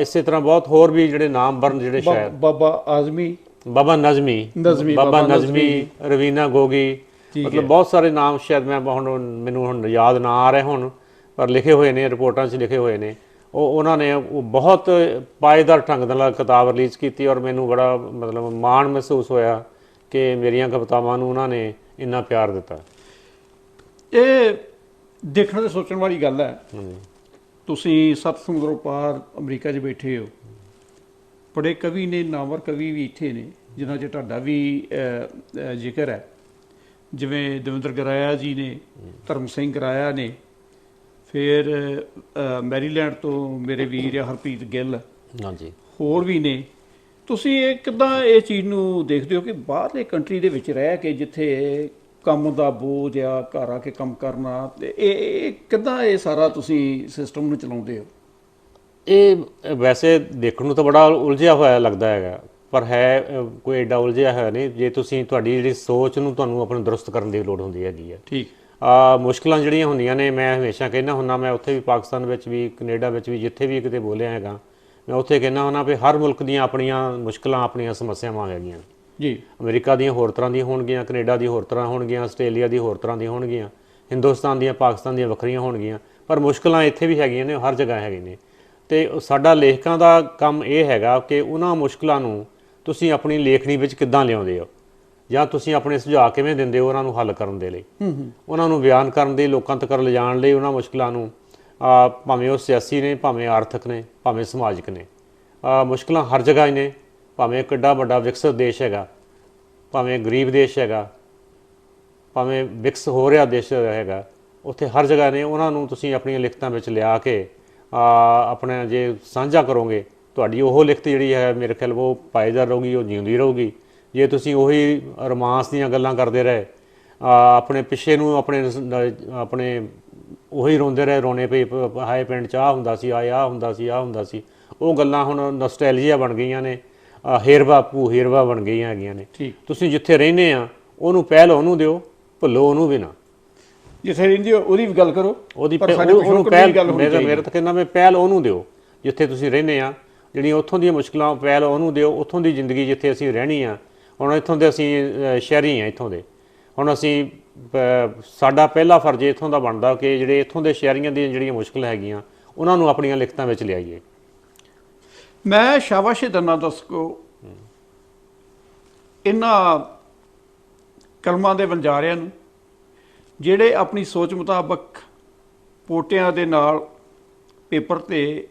ਇਸੇ ਤਰ੍ਹਾਂ ਬਹੁਤ ਹੋਰ ਵੀ ਜਿਹੜੇ ਨਾਮ ਬਰਨ ਜਿਹੜੇ ਸ਼ਾਇਰ ਬਾਬਾ ਆਜ਼ਮੀ। ਬਾਬਾ ਨਜ਼ਮੀ ਬਾਬਾ ਨਜ਼ਮੀ ਰਵੀਨਾ ਗੋਗੀ ਮਤਲਬ ਬਹੁਤ ਸਾਰੇ ਨਾਮ ਸ਼ਾਇਦ ਮੈਂ ਹੁਣ ਮੈਨੂੰ ਹੁਣ ਯਾਦ ਨਾ ਆ ਰਹੇ ਹੁਣ ਪਰ ਲਿਖੇ ਹੋਏ ਨੇ ਰਿਪੋਰਟਾਂ 'ਚ ਲਿਖੇ ਹੋਏ ਨੇ। ਉਹ ਉਹਨਾਂ ਨੇ ਉਹ ਬਹੁਤ ਪਾਏਦਾਰ ਢੰਗ ਨਾਲ ਕਿਤਾਬ ਰਿਲੀਜ਼ ਕੀਤੀ ਔਰ ਮੈਨੂੰ ਬੜਾ ਮਤਲਬ ਮਾਣ ਮਹਿਸੂਸ ਹੋਇਆ ਕਿ ਮੇਰੀਆਂ ਕਵਿਤਾਵਾਂ ਨੂੰ ਉਹਨਾਂ ਨੇ ਇੰਨਾ ਪਿਆਰ ਦਿੱਤਾ। ਇਹ ਦੇਖਣ ਤੇ ਸੋਚਣ ਵਾਲੀ ਗੱਲ ਹੈ। ਤੁਸੀਂ ਸੱਤ ਸਮੁੰਦਰੋਂ ਪਾਰ ਅਮਰੀਕਾ 'ਚ ਬੈਠੇ ਹੋ। ਬੜੇ ਕਵੀ ਨੇ ਨਾਮਵਰ ਕਵੀ ਵੀ ਇੱਥੇ ਨੇ ਜਿਨ੍ਹਾਂ 'ਚ ਤੁਹਾਡਾ ਵੀ ਜ਼ਿਕਰ ਹੈ। ਜਿਵੇਂ ਦਵਿੰਦਰ ਗਰਾਇਆ ਜੀ ਨੇ ਧਰਮ ਸਿੰਘ ਗਰਾਇਆ ਨੇ ਫਿਰ ਮੈਰੀਲੈਂਡ ਤੋਂ ਮੇਰੇ ਵੀਰ ਹਰਪ੍ਰੀਤ ਗਿੱਲ। ਹਾਂਜੀ। ਹੋਰ ਵੀ ਨੇ। ਤੁਸੀਂ ਇਹ ਕਿਦਾਂ ਇਹ ਚੀਜ਼ ਨੂੰ ਦੇਖਦੇ ਹੋ ਕਿ ਬਾਹਰਲੇ ਕੰਟਰੀ ਦੇ ਵਿੱਚ ਰਹਿ ਕੇ ਜਿੱਥੇ ਕੰਮ ਦਾ ਬੋਝ ਆ ਘਰ ਆ ਕੇ ਕੰਮ ਕਰਨਾ ਤੇ ਇਹ ਇਹ ਕਿਦਾਂ ਇਹ ਸਾਰਾ ਤੁਸੀਂ ਸਿਸਟਮ ਨੂੰ ਚਲਾਉਂਦੇ ਹੋ? ਇਹ ਵੈਸੇ ਦੇਖਣ ਨੂੰ ਤਾਂ ਬੜਾ ਉਲਝਿਆ ਹੋਇਆ ਲੱਗਦਾ ਹੈਗਾ ਪਰ ਹੈ ਕੋਈ ਐਡਾ ਉਲਝਿਆ ਹੋਇਆ ਨਹੀਂ। ਜੇ ਤੁਸੀਂ ਤੁਹਾਡੀ ਜਿਹੜੀ ਸੋਚ ਨੂੰ ਤੁਹਾਨੂੰ ਆਪਣੀ ਦਰੁਸਤ ਕਰਨ ਦੀ ਲੋੜ ਹੁੰਦੀ ਹੈਗੀ ਹੈ ਠੀਕ। ਆ ਮੁਸ਼ਕਲਾਂ ਜਿਹੜੀਆਂ ਹੁੰਦੀਆਂ ਨੇ ਮੈਂ ਹਮੇਸ਼ਾ ਕਹਿੰਦਾ ਹੁੰਨਾ ਮੈਂ ਉੱਥੇ ਵੀ ਪਾਕਿਸਤਾਨ ਵਿੱਚ ਵੀ ਕੈਨੇਡਾ ਵਿੱਚ ਵੀ ਜਿੱਥੇ ਵੀ ਕਿਤੇ ਬੋਲਿਆ ਹੈਗਾ ਮੈਂ ਉੱਥੇ ਕਹਿੰਦਾ ਹੁੰਨਾ ਵੀ ਹਰ ਮੁਲਕ ਦੀਆਂ ਆਪਣੀਆਂ ਮੁਸ਼ਕਲਾਂ ਆਪਣੀਆਂ ਸਮੱਸਿਆਵਾਂ ਹੈਗੀਆਂ ਜੀ। ਅਮਰੀਕਾ ਦੀਆਂ ਹੋਰ ਤਰ੍ਹਾਂ ਦੀਆਂ ਹੋਣਗੀਆਂ ਕੈਨੇਡਾ ਦੀ ਹੋਰ ਤਰ੍ਹਾਂ ਹੋਣਗੀਆਂ ਆਸਟ੍ਰੇਲੀਆ ਦੀ ਹੋਰ ਤਰ੍ਹਾਂ ਦੀਆਂ ਹੋਣਗੀਆਂ ਹਿੰਦੁਸਤਾਨ ਦੀਆਂ ਪਾਕਿਸਤਾਨ ਦੀਆਂ ਵੱਖਰੀਆਂ ਹੋਣਗੀਆਂ ਪਰ ਮੁਸ਼ਕਲਾਂ ਇੱਥੇ ਵੀ ਹੈਗੀਆਂ ਨੇ ਹਰ ਜਗ੍ਹਾ ਹੈਗੀਆਂ ਨੇ। ਤੇ ਸਾਡਾ ਲੇਖਕਾਂ ਦਾ ਕੰਮ ਇਹ ਹੈਗਾ ਕਿ ਉਹਨਾਂ ਮੁਸ਼ਕਲਾਂ ਨੂੰ ਤੁਸੀਂ ਆਪਣੀ ਲੇਖਣੀ ਵਿੱਚ ਕਿੱਦਾਂ ਲਿਆਉਂਦੇ ਹੋ? ਜਾਂ ਤੁਸੀਂ ਆਪਣੇ ਸੁਝਾਅ ਕਿਵੇਂ ਦਿੰਦੇ ਹੋ ਉਹਨਾਂ ਨੂੰ ਹੱਲ ਕਰਨ ਦੇ ਲਈ? ਉਹਨਾਂ ਨੂੰ ਬਿਆਨ ਕਰਨ ਦੇ ਲੋਕਾਂ ਤੱਕ ਲਿਜਾਣ ਲਈ ਉਹਨਾਂ ਮੁਸ਼ਕਲਾਂ ਨੂੰ ਆ, ਭਾਵੇਂ ਉਹ ਸਿਆਸੀ ਨੇ ਭਾਵੇਂ ਆਰਥਿਕ ਨੇ ਭਾਵੇਂ ਸਮਾਜਿਕ ਨੇ। ਆ, ਮੁਸ਼ਕਲਾਂ ਹਰ ਜਗ੍ਹਾ ਹੀ ਨੇ। ਭਾਵੇਂ ਕਿੱਡਾ ਵੱਡਾ ਵਿਕਸਿਤ ਦੇਸ਼ ਹੈਗਾ ਭਾਵੇਂ ਗਰੀਬ ਦੇਸ਼ ਹੈਗਾ ਭਾਵੇਂ ਵਿਕਸ ਹੋ ਰਿਹਾ ਦੇਸ਼ ਹੈਗਾ ਉੱਥੇ ਹਰ ਜਗ੍ਹਾ ਨੇ ਉਹਨਾਂ ਨੂੰ ਤੁਸੀਂ ਆਪਣੀਆਂ ਲਿਖਤਾਂ ਵਿੱਚ ਲਿਆ ਕੇ ਆ, ਆਪਣਾ ਜੇ ਸਾਂਝਾ ਕਰੋਗੇ ਤੁਹਾਡੀ ਉਹ ਲਿਖਤ ਜਿਹੜੀ ਹੈ ਮੇਰੇ ਖਿਆਲ ਉਹ ਪਾਏਦਾਰ ਰਹੂਗੀ ਉਹ ਜਿਉਂਦੀ ਰਹੂਗੀ। ਜੇ ਤੁਸੀਂ ਉਹੀ ਰੋਮਾਂਸ ਦੀਆਂ ਗੱਲਾਂ ਕਰਦੇ ਰਹੇ ਆਪਣੇ ਪਿੱਛੇ ਨੂੰ ਆਪਣੇ ਆਪਣੇ ਉਹੀ ਰੋਂਦੇ ਰਹੇ ਰੋਣੇ ਪਈ ਹਾਏ ਪਿੰਡ ਚ ਆਹ ਹੁੰਦਾ ਸੀ ਆਹ ਆਹ ਹੁੰਦਾ ਸੀ ਆਹ ਹੁੰਦਾ ਸੀ ਉਹ ਗੱਲਾਂ ਹੁਣ ਨੋਸਟੈਲਜੀਆ ਬਣ ਗਈਆਂ ਨੇ। ਹੇਰਵਾ ਭੂ ਹੇਰਵਾ ਬਣ ਗਈਆਂ ਹੈਗੀਆਂ ਨੇ। ਤੁਸੀਂ ਜਿੱਥੇ ਰਹਿੰਦੇ ਆ ਉਹਨੂੰ ਪਹਿਲ ਉਹਨੂੰ ਦਿਓ ਭੁੱਲੋ ਉਹਨੂੰ ਵੀ ਨਾ। ਜਿੱਥੇ ਰਹਿੰਦੇ ਹੋ ਉਹਦੀ ਵੀ ਗੱਲ ਕਰੋ। ਉਹਦੀ ਉਹਨੂੰ ਪਹਿਲ ਗੱਲ ਹੋਣੀ ਮੇਰੇ ਤਾਂ ਕਹਿੰਦਾ ਮੈਂ ਪਹਿਲ ਉਹਨੂੰ ਦਿਓ ਜਿੱਥੇ ਤੁਸੀਂ ਰਹਿੰਦੇ ਆ। ਜਿਹੜੀਆਂ ਉੱਥੋਂ ਦੀਆਂ ਮੁਸ਼ਕਲਾਂ ਪਹਿਲ ਉਹਨੂੰ ਦਿਓ ਉੱਥੋਂ ਦੀ ਜ਼ਿੰਦਗੀ ਜਿੱਥੇ ਅਸੀਂ ਰਹਿਣੀ ਆ। ਹੁਣ ਇੱਥੋਂ ਦੇ ਅਸੀਂ ਸ਼ਹਿਰੀ ਆ ਇੱਥੋਂ ਦੇ। ਹੁਣ ਅਸੀਂ ਸਾਡਾ ਪਹਿਲਾ ਫਰਜ਼ ਇੱਥੋਂ ਦਾ ਬਣਦਾ ਕਿ ਜਿਹੜੇ ਇੱਥੋਂ ਦੇ ਸ਼ਹਿਰੀਆਂ ਦੀਆਂ ਜਿਹੜੀਆਂ ਮੁਸ਼ਕਲਾਂ ਹੈਗੀਆਂ ਉਹਨਾਂ ਨੂੰ ਆਪਣੀਆਂ ਲਿਖਤਾਂ ਵਿੱਚ ਲਿਆਈਏ। ਮੈਂ ਸ਼ਾਬਾਸ਼ ਦੰਨਾ ਦਸਕੋ ਇਹਨਾਂ ਕਲਮਾਂ ਦੇ ਵੰਜਾਰਿਆਂ ਨੂੰ, ਜਿਹੜੇ ਆਪਣੀ ਸੋਚ ਮੁਤਾਬਕ ਪੋਟਿਆਂ ਦੇ ਨਾਲ ਪੇਪਰ ਤੇ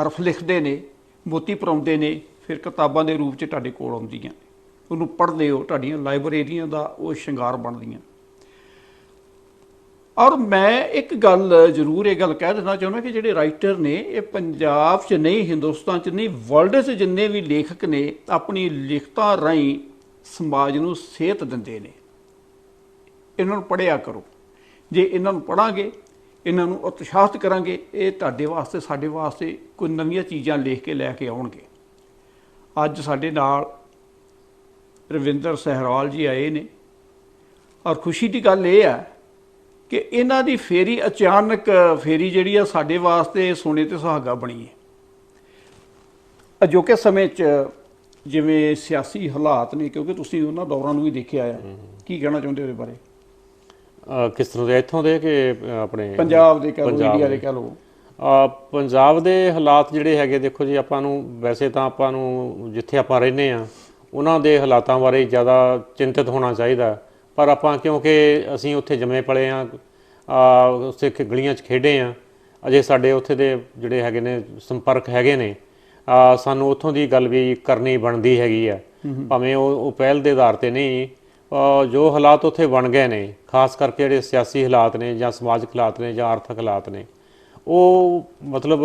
ਹਰਫ ਲਿਖਦੇ ਨੇ, ਮੋਤੀ ਪਰਾਉਂਦੇ ਨੇ, ਫਿਰ ਕਿਤਾਬਾਂ ਦੇ ਰੂਪ 'ਚ ਤੁਹਾਡੇ ਕੋਲ ਆਉਂਦੀਆਂ ਉਹਨੂੰ ਪੜ੍ਹਦੇ ਹੋ ਤੁਹਾਡੀਆਂ ਲਾਇਬ੍ਰੇਰੀਆਂ ਦਾ ਉਹ ਸ਼ਿੰਗਾਰ ਬਣਦੀਆਂ ਔਰ ਮੈਂ ਇੱਕ ਗੱਲ ਜ਼ਰੂਰ ਇਹ ਗੱਲ ਕਹਿ ਦੇਣਾ ਚਾਹੁੰਦਾ ਕਿ ਜਿਹੜੇ ਰਾਈਟਰ ਨੇ, ਇਹ ਪੰਜਾਬ 'ਚ ਨਹੀਂ, ਹਿੰਦੁਸਤਾਨ 'ਚ ਨਹੀਂ ਵਰਲਡ 'ਚ ਜਿੰਨੇ ਵੀ ਲੇਖਕ ਨੇ, ਆਪਣੀ ਲਿਖਤਾਂ ਰਾਹੀਂ ਸਮਾਜ ਨੂੰ ਸਿਹਤ ਦਿੰਦੇ ਨੇ। ਇਹਨਾਂ ਨੂੰ ਪੜ੍ਹਿਆ ਕਰੋ। ਜੇ ਇਹਨਾਂ ਨੂੰ ਪੜਾਂਗੇ ਇਹਨਾਂ ਨੂੰ ਉਤਸ਼ਾਹਿਤ ਕਰਾਂਗੇ, ਇਹ ਤੁਹਾਡੇ ਵਾਸਤੇ, ਸਾਡੇ ਵਾਸਤੇ ਕੋਈ ਨਵੀਆਂ ਚੀਜ਼ਾਂ ਲਿਖ ਕੇ ਲੈ ਕੇ ਆਉਣਗੇ। ਅੱਜ ਸਾਡੇ ਨਾਲ ਰਵਿੰਦਰ ਸਹਿਰਾਲ ਜੀ ਆਏ ਨੇ। ਔਰ ਖੁਸ਼ੀ ਦੀ ਗੱਲ ਇਹ ਹੈ ਕਿ ਇਹਨਾਂ ਦੀ ਫੇਰੀ ਅਚਾਨਕ ਫੇਰੀ ਜਿਹੜੀ ਆ ਸਾਡੇ ਵਾਸਤੇ ਸੋਨੇ ਤੇ ਸੁਹਾਗਾ ਬਣੀ ਹੈ। ਅਜੋਕੇ ਸਮੇਂ 'ਚ ਜਿਵੇਂ ਸਿਆਸੀ ਹਾਲਾਤ ਨੇ ਕਿਉਂਕਿ ਤੁਸੀਂ ਉਹਨਾਂ ਦੌਰਾਂ ਨੂੰ ਵੀ ਦੇਖਿਆ ਆ ਕੀ ਕਹਿਣਾ ਚਾਹੁੰਦੇ ਹੋ ਇਹਦੇ ਬਾਰੇ? ਕਿਸ ਤਰ੍ਹਾਂ ਦੇ ਇੱਥੋਂ ਦੇ ਕਿ ਆਪਣੇ ਪੰਜਾਬ ਦੇ ਕਹ ਇੰਡੀਆ ਦੇ। ਕਹ ਪੰਜਾਬ ਦੇ ਹਾਲਾਤ ਜਿਹੜੇ ਹੈਗੇ ਦੇਖੋ ਜੀ ਆਪਾਂ ਨੂੰ ਵੈਸੇ ਤਾਂ ਆਪਾਂ ਨੂੰ ਜਿੱਥੇ ਆਪਾਂ ਰਹਿੰਦੇ ਆ ਉਹਨਾਂ ਦੇ ਹਾਲਾਤਾਂ ਬਾਰੇ ਜ਼ਿਆਦਾ ਚਿੰਤਿਤ ਹੋਣਾ ਚਾਹੀਦਾ। ਪਰ ਆਪਾਂ ਕਿਉਂਕਿ ਅਸੀਂ ਉੱਥੇ ਜੰਮੇ ਪਲੇ ਆ ਆ ਉੱਥੇ ਗਲੀਆਂ 'ਚ ਖੇਡੇ ਆ ਅਜੇ ਸਾਡੇ ਉੱਥੇ ਦੇ ਜਿਹੜੇ ਹੈਗੇ ਨੇ ਸੰਪਰਕ ਹੈਗੇ ਨੇ ਆ ਸਾਨੂੰ ਉੱਥੋਂ ਦੀ ਗੱਲ ਵੀ ਕਰਨੀ ਬਣਦੀ ਹੈਗੀ ਆ। ਭਾਵੇਂ ਉਹ ਉਹ ਪਹਿਲ ਦੇ ਆਧਾਰ ਤੇ ਨਹੀਂ ਜੋ ਹਾਲਾਤ ਉੱਥੇ ਬਣ ਗਏ ਨੇ ਖਾਸ ਕਰਕੇ ਜਿਹੜੇ ਸਿਆਸੀ ਹਾਲਾਤ ਨੇ ਜਾਂ ਸਮਾਜਿਕ ਹਾਲਾਤ ਨੇ ਜਾਂ ਆਰਥਿਕ ਹਾਲਾਤ ਨੇ ਉਹ ਮਤਲਬ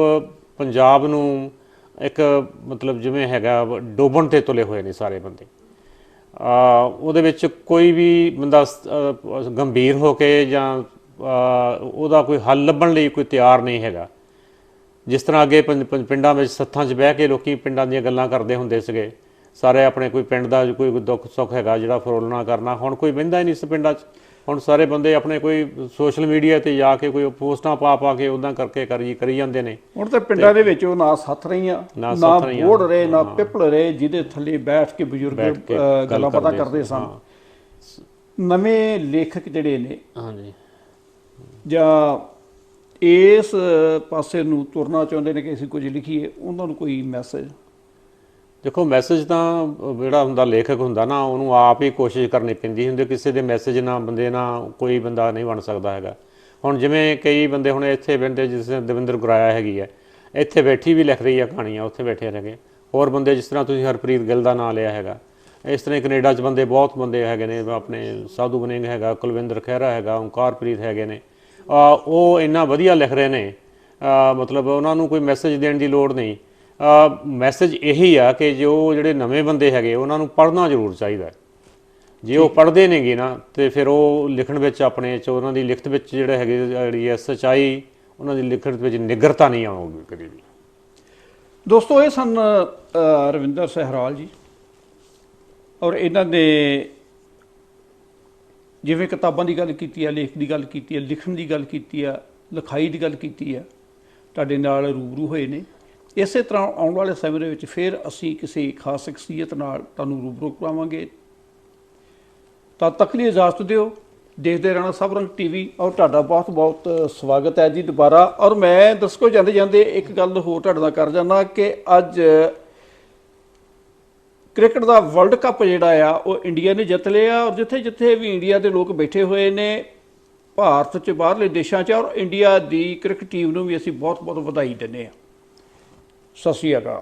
ਪੰਜਾਬ ਨੂੰ ਇੱਕ ਮਤਲਬ ਜਿਵੇਂ ਹੈਗਾ ਡੋਬਣ ਤੇ ਤੁਲੇ ਹੋਏ ਨੇ ਸਾਰੇ ਬੰਦੇ। ਉਹਦੇ ਵਿੱਚ ਕੋਈ ਵੀ ਬੰਦਾ ਗੰਭੀਰ ਹੋ ਕੇ ਜਾਂ ਉਹਦਾ ਕੋਈ ਹੱਲ ਲੱਭਣ ਲਈ ਕੋਈ ਤਿਆਰ ਨਹੀਂ ਹੈਗਾ। ਜਿਸ ਤਰ੍ਹਾਂ ਅੱਗੇ ਪੰਜ- ਪੰਜ- ਪਿੰਡਾਂ ਵਿੱਚ ਸੱਥਾਂ 'ਚ ਬਹਿ ਕੇ ਲੋਕੀ ਪਿੰਡਾਂ ਦੀਆਂ ਗੱਲਾਂ ਕਰਦੇ ਹੁੰਦੇ ਸੀਗੇ। ਸਾਰੇ ਆਪਣੇ ਕੋਈ ਪਿੰਡ ਦਾ ਕੋਈ ਦੁੱਖ ਸੁੱਖ ਹੈਗਾ ਜਿਹੜਾ ਫਰੋਲਣਾ ਕਰਨਾ ਹੁਣ ਕੋਈ ਬਹਿੰਦਾ ਹੀ ਨਹੀਂ ਇਸ ਪਿੰਡਾਂ 'ਚ। ਹੁਣ ਸਾਰੇ ਬੰਦੇ ਆਪਣੇ ਕੋਈ ਸੋਸ਼ਲ ਮੀਡੀਆ ਤੇ ਜਾ ਕੇ ਕੋਈ ਪੋਸਟਾਂ ਪਾ ਪਾ ਕੇ ਉਦਾਂ ਕਰਕੇ ਕਰੀ ਕਰੀ ਜਾਂਦੇ ਨੇ। ਹੁਣ ਤਾਂ ਪਿੰਡਾਂ ਦੇ ਵਿੱਚ ਉਹ ਨਾ ਸੱਥ ਰਹੀਆਂ ਨਾ ਬੋੜ ਰਹੇ ਨਾ ਪਿੱਪਲ ਰਹੇ ਜਿਹਦੇ ਥੱਲੇ ਬੈਠ ਕੇ ਬਜ਼ੁਰਗ ਗੱਲ ਪਤਾ ਕਰਦੇ ਸਨ। ਨਵੇਂ ਲੇਖਕ ਜਿਹੜੇ ਨੇ ਹਾਂਜੀ। ਜਾਂ ਇਸ ਪਾਸੇ ਨੂੰ ਤੁਰਨਾ ਚਾਹੁੰਦੇ ਨੇ ਕਿ ਅਸੀਂ ਕੁਝ ਲਿਖੀਏ ਉਹਨਾਂ ਨੂੰ ਕੋਈ ਮੈਸੇਜ? ਦੇਖੋ ਮੈਸੇਜ ਤਾਂ ਜਿਹੜਾ ਹੁੰਦਾ ਲੇਖਕ ਹੁੰਦਾ ਨਾ, ਉਹਨੂੰ ਆਪ ਹੀ ਕੋਸ਼ਿਸ਼ ਕਰਨੀ ਪੈਂਦੀ ਹੁੰਦੀ, ਕਿਸੇ ਦੇ ਮੈਸੇਜ ਨਾਲ ਬੰਦੇ ਨਾਲ ਕੋਈ ਬੰਦਾ ਨਹੀਂ ਬਣ ਸਕਦਾ ਹੈਗਾ। ਹੁਣ ਜਿਵੇਂ ਕਈ ਬੰਦੇ ਹੁਣ ਇੱਥੇ ਬੰਦੇ ਜਿਸ ਤਰ੍ਹਾਂ ਦਵਿੰਦਰ ਗੁਰਾਇਆ ਹੈਗੀ ਹੈ, ਇੱਥੇ ਬੈਠੀ ਵੀ ਲਿਖ ਰਹੀ ਹੈ ਕਹਾਣੀਆਂ, ਉੱਥੇ ਬੈਠੇ ਰਹਿਗੇ ਹੋਰ ਬੰਦੇ ਜਿਸ ਤਰ੍ਹਾਂ ਤੁਸੀਂ ਹਰਪ੍ਰੀਤ ਗਿੱਲ ਦਾ ਨਾਮ ਲਿਆ ਹੈਗਾ, ਇਸ ਤਰ੍ਹਾਂ ਹੀ ਕੈਨੇਡਾ 'ਚ ਬੰਦੇ, ਬਹੁਤ ਬੰਦੇ ਹੈਗੇ ਨੇ, ਆਪਣੇ ਸਾਧੂ ਬਨੇਗ ਹੈਗਾ, ਕੁਲਵਿੰਦਰ ਖਹਿਰਾ ਹੈਗਾ ਓਂਕਾਰਪ੍ਰੀਤ ਹੈਗੇ ਨੇ। ਉਹ ਇੰਨਾ ਵਧੀਆ ਲਿਖ ਰਹੇ ਨੇ ਮਤਲਬ ਉਹਨਾਂ ਨੂੰ ਕੋਈ ਮੈਸੇਜ ਦੇਣ ਦੀ ਲੋੜ ਨਹੀਂ। ਮੈਸੇਜ ਇਹੀ ਆ ਕਿ ਜੋ ਜਿਹੜੇ ਨਵੇਂ ਬੰਦੇ ਹੈਗੇ ਉਹਨਾਂ ਨੂੰ ਪੜ੍ਹਨਾ ਜ਼ਰੂਰ ਚਾਹੀਦਾ ਹੈ। ਜੇ ਉਹ ਪੜ੍ਹਦੇ ਨੇਗੇ ਨਾ ਤੇ ਫਿਰ ਉਹ ਲਿਖਣ ਵਿੱਚ ਆਪਣੇ ਚ ਉਹਨਾਂ ਦੀ ਲਿਖਤ ਵਿੱਚ ਜਿਹੜਾ ਹੈਗੇ ਜਿਹੜੀ ਹੈ ਸਚਾਈ ਉਹਨਾਂ ਦੀ ਲਿਖਤ ਵਿੱਚ ਨਿਗਰਤਾ ਨਹੀਂ ਆਉਗੀ ਕਦੀ ਵੀ। ਦੋਸਤੋ ਇਹ ਸਨ ਰਵਿੰਦਰ ਸਹਿਰਾਲ ਜੀ। ਔਰ ਇਹਨਾਂ ਨੇ ਜਿਵੇਂ ਕਿਤਾਬਾਂ ਦੀ ਗੱਲ ਕੀਤੀ ਹੈ ਲੇਖ ਦੀ ਗੱਲ ਕੀਤੀ ਹੈ ਲਿਖਣ ਦੀ ਗੱਲ ਕੀਤੀ ਹੈ ਲਿਖਾਈ ਦੀ ਗੱਲ ਕੀਤੀ ਹੈ ਤੁਹਾਡੇ ਨਾਲ ਰੂਬਰੂ ਹੋਏ ਨੇ। ਇਸੇ ਤਰ੍ਹਾਂ ਆਉਣ ਵਾਲੇ ਸਮੇਂ ਦੇ ਵਿੱਚ ਫਿਰ ਅਸੀਂ ਕਿਸੇ ਖਾਸ ਸ਼ਖਸੀਅਤ ਨਾਲ ਤੁਹਾਨੂੰ ਰੂਬਰੂ ਕਰਾਵਾਂਗੇ। ਤਦ ਤੱਕ ਲਈ ਇਜਾਜ਼ਤ ਦਿਓ। ਦੇਖਦੇ ਰਹਿਣਾ ਸਭ ਰੰਗ ਟੀਵੀ, ਔਰ ਤੁਹਾਡਾ ਬਹੁਤ ਬਹੁਤ ਸਵਾਗਤ ਹੈ ਜੀ ਦੁਬਾਰਾ। ਔਰ ਮੈਂ ਦਰਸ਼ਕੋ ਜਾਂਦੇ ਜਾਂਦੇ ਇੱਕ ਗੱਲ ਹੋਰ ਤੁਹਾਡੇ ਨਾਲ ਕਰ ਜਾਣਾ ਕਿ ਅੱਜ ਕ੍ਰਿਕਟ ਦਾ ਵਰਲਡ ਕੱਪ ਜਿਹੜਾ ਆ, ਉਹ ਇੰਡੀਆ ਨੇ ਜਿੱਤ ਲਿਆ, ਔਰ ਜਿੱਥੇ ਜਿੱਥੇ ਵੀ ਇੰਡੀਆ ਦੇ ਲੋਕ ਬੈਠੇ ਹੋਏ ਨੇ, ਭਾਰਤ ਚ, ਬਾਹਰਲੇ ਦੇਸ਼ਾਂ ਚ, ਔਰ ਇੰਡੀਆ ਦੀ ਕ੍ਰਿਕਟ ਟੀਮ ਨੂੰ ਵੀ ਅਸੀਂ ਬਹੁਤ ਬਹੁਤ ਵਧਾਈ ਦਿੰਦੇ ਹਾਂ। ਸਤਿ ਸ਼੍ਰੀ ਅਕਾਲ।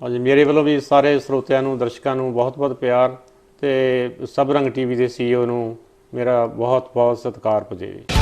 ਹਾਂਜੀ, ਮੇਰੇ ਵੱਲੋਂ ਵੀ ਸਾਰੇ ਸਰੋਤਿਆਂ ਨੂੰ, ਦਰਸ਼ਕਾਂ ਨੂੰ ਬਹੁਤ-ਬਹੁਤ ਪਿਆਰ ਤੇ ਸਭ ਰੰਗ ਟੀਵੀ ਦੇ ਸੀਈਓ ਨੂੰ ਮੇਰਾ ਬਹੁਤ-ਬਹੁਤ ਸਤਿਕਾਰ ਪੁੱਜੇ ਜੀ।